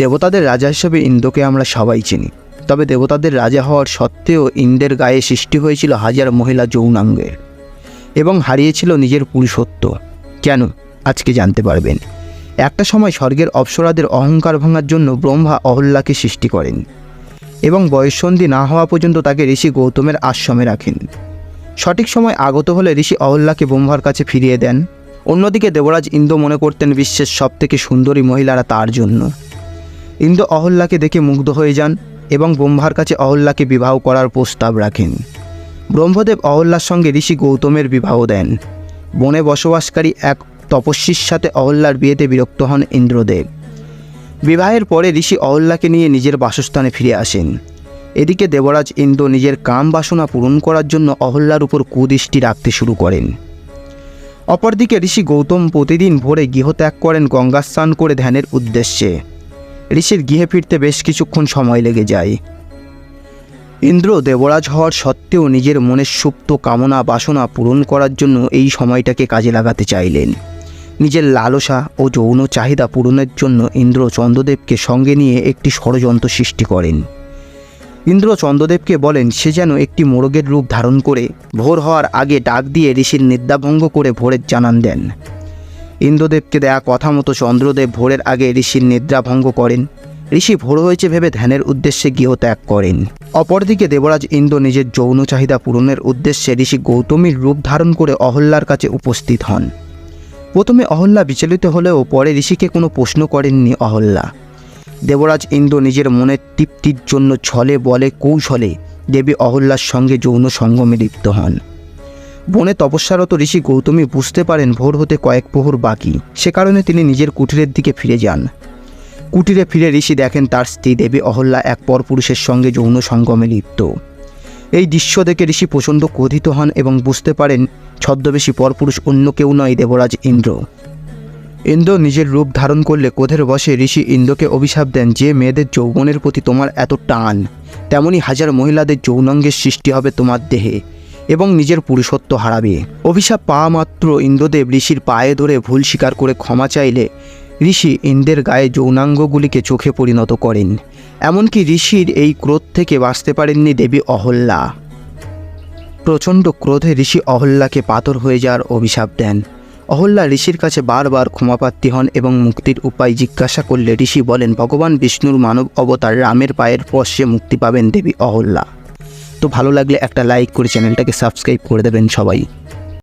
দেবতাদের রাজা হিসেবে ইন্দ্রকে আমরা সবাই চিনি। তবে দেবতাদের রাজা হওয়ার সত্ত্বেও ইন্দ্রের গায়ে সৃষ্টি হয়েছিল হাজার মহিলা যৌনাঙ্গের এবং হারিয়েছিল নিজের পুরুষত্ব। কেন? আজকে জানতে পারবেন। একটা সময় স্বর্গের অপ্সরাদের অহংকার ভাঙার জন্য ব্রহ্মা অহল্যাকে সৃষ্টি করেন এবং বয়ঃসন্ধি না হওয়া পর্যন্ত তাকে ঋষি গৌতমের আশ্রমে রাখেন। সঠিক সময় আগত হলে ঋষি অহল্যাকে ব্রহ্মার কাছে ফিরিয়ে দেন। অন্যদিকে দেবরাজ ইন্দ্র মনে করতেন বিশ্বের সবথেকে সুন্দরী মহিলারা তার জন্য। ইন্দ্র অহল্যাকে দেখে মুগ্ধ হয়ে যান এবং ব্রহ্মার কাছে অহল্যাকে বিবাহ করার প্রস্তাব রাখেন। ব্রহ্মদেব অহল্যার সঙ্গে ঋষি গৌতমের বিবাহ দেন। বনে বসবাসকারী এক তপস্বীর সাথে অহল্যার বিয়েতে বিরক্ত হন ইন্দ্রদেব। বিবাহের পরে ঋষি অহল্যাকে নিয়ে নিজের বাসস্থানে ফিরে আসেন। এদিকে দেবরাজ ইন্দ্র নিজের কাম বাসনা পূরণ করার জন্য অহল্যার উপর কুদৃষ্টি রাখতে শুরু করেন। অপরদিকে ঋষি গৌতম প্রতিদিন ভোরে গৃহত্যাগ করেন গঙ্গা স্নান করে ধ্যানের উদ্দেশ্যে। ঋষির গৃহে ফিরতে বেশ কিছুক্ষণ সময় লেগে যায়। ইন্দ্র দেবরাজ হওয়ার সত্ত্বেও নিজের মনের সুপ্ত কামনা বাসনা পূরণ করার জন্য এই সময়টাকে কাজে লাগাতে চাইলেন। নিজের লালসা ও যৌন চাহিদা পূরণের জন্য ইন্দ্র চন্দ্রদেবকে সঙ্গে নিয়ে একটি ষড়যন্ত্র সৃষ্টি করেন। ইন্দ্র চন্দ্রদেবকে বলেন, সে যেন একটি মোরগের রূপ ধারণ করে ভোর হওয়ার আগে ডাক দিয়ে ঋষির নিদ্রাভঙ্গ করে ভোরের জানান দেন। ইন্দ্রদেবকে দেয়া কথা মতো চন্দ্রদেব ভোরের আগে ঋষির নিদ্রা ভঙ্গ করেন। ঋষি ভোর হয়েছে ভেবে ধ্যানের উদ্দেশ্যে গৃহত্যাগ করেন। অপরদিকে দেবরাজ ইন্দ্র নিজের যৌন চাহিদা পূরণের উদ্দেশ্যে ঋষি গৌতমীর রূপ ধারণ করে অহল্যার কাছে উপস্থিত হন। প্রথমে অহল্যা বিচলিত হলেও পরে ঋষিকে কোনো প্রশ্ন করেননি অহল্যা দেবরাজ ইন্দ্র নিজের মনের তৃপ্তির জন্য ছলে বলে কৌশলে দেবী অহল্যার সঙ্গে যৌন সঙ্গমে লিপ্ত হন। বনে তপস্যারত ঋষি গৌতমী বুঝতে পারেন ভোর হতে কয়েক প্রহর বাকি। সে কারণে তিনি নিজের কুটিরের দিকে ফিরে যান। কুটিরে ফিরে ঋষি দেখেন তার স্ত্রী দেবী অহল্যা এক পরপুরুষের সঙ্গে যৌন সঙ্গমে লিপ্ত। এই দৃশ্য দেখে ঋষি প্রচণ্ড ক্রোধিত হন এবং বুঝতে পারেন ছদ্মবেশী পরপুরুষ অন্য কেউ নয় দেবরাজ ইন্দ্র। ইন্দ্র নিজের রূপ ধারণ করলে ক্রোধের বসে ঋষি ইন্দ্রকে অভিশাপ দেন যে মেয়েদের যৌবনের প্রতি তোমার এত টান। তেমনি হাজার মহিলাদের যৌনাঙ্গের সৃষ্টি হবে তোমার দেহে। এবং নিজের পুরুষত্ব হারাবে। অভিশাপ পাওয়া মাত্র ইন্দ্রদেব ঋষির পায়ে ধরে ভুল স্বীকার করে ক্ষমা চাইলে ঋষি ইন্দ্রের গায়ে যৌনাঙ্গগুলিকে চোখে পরিণত করেন। এমনকি ঋষির এই ক্রোধ থেকে বাঁচতে পারেননি দেবী অহল্যা। প্রচণ্ড ক্রোধে ঋষি অহল্যাকে পাথর হয়ে যাওয়ার অভিশাপ দেন। অহল্যা ঋষির কাছে বারবার ক্ষমাপ্রার্থী হন এবং মুক্তির উপায় জিজ্ঞাসা করলে ঋষি বলেন, ভগবান বিষ্ণুর মানব অবতার রামের পায়ের স্পর্শে মুক্তি পাবেন দেবী অহল্যা। তো ভালো লাগলে একটা লাইক করে চ্যানেলটাকে সাবস্ক্রাইব করে দেবেন সবাই।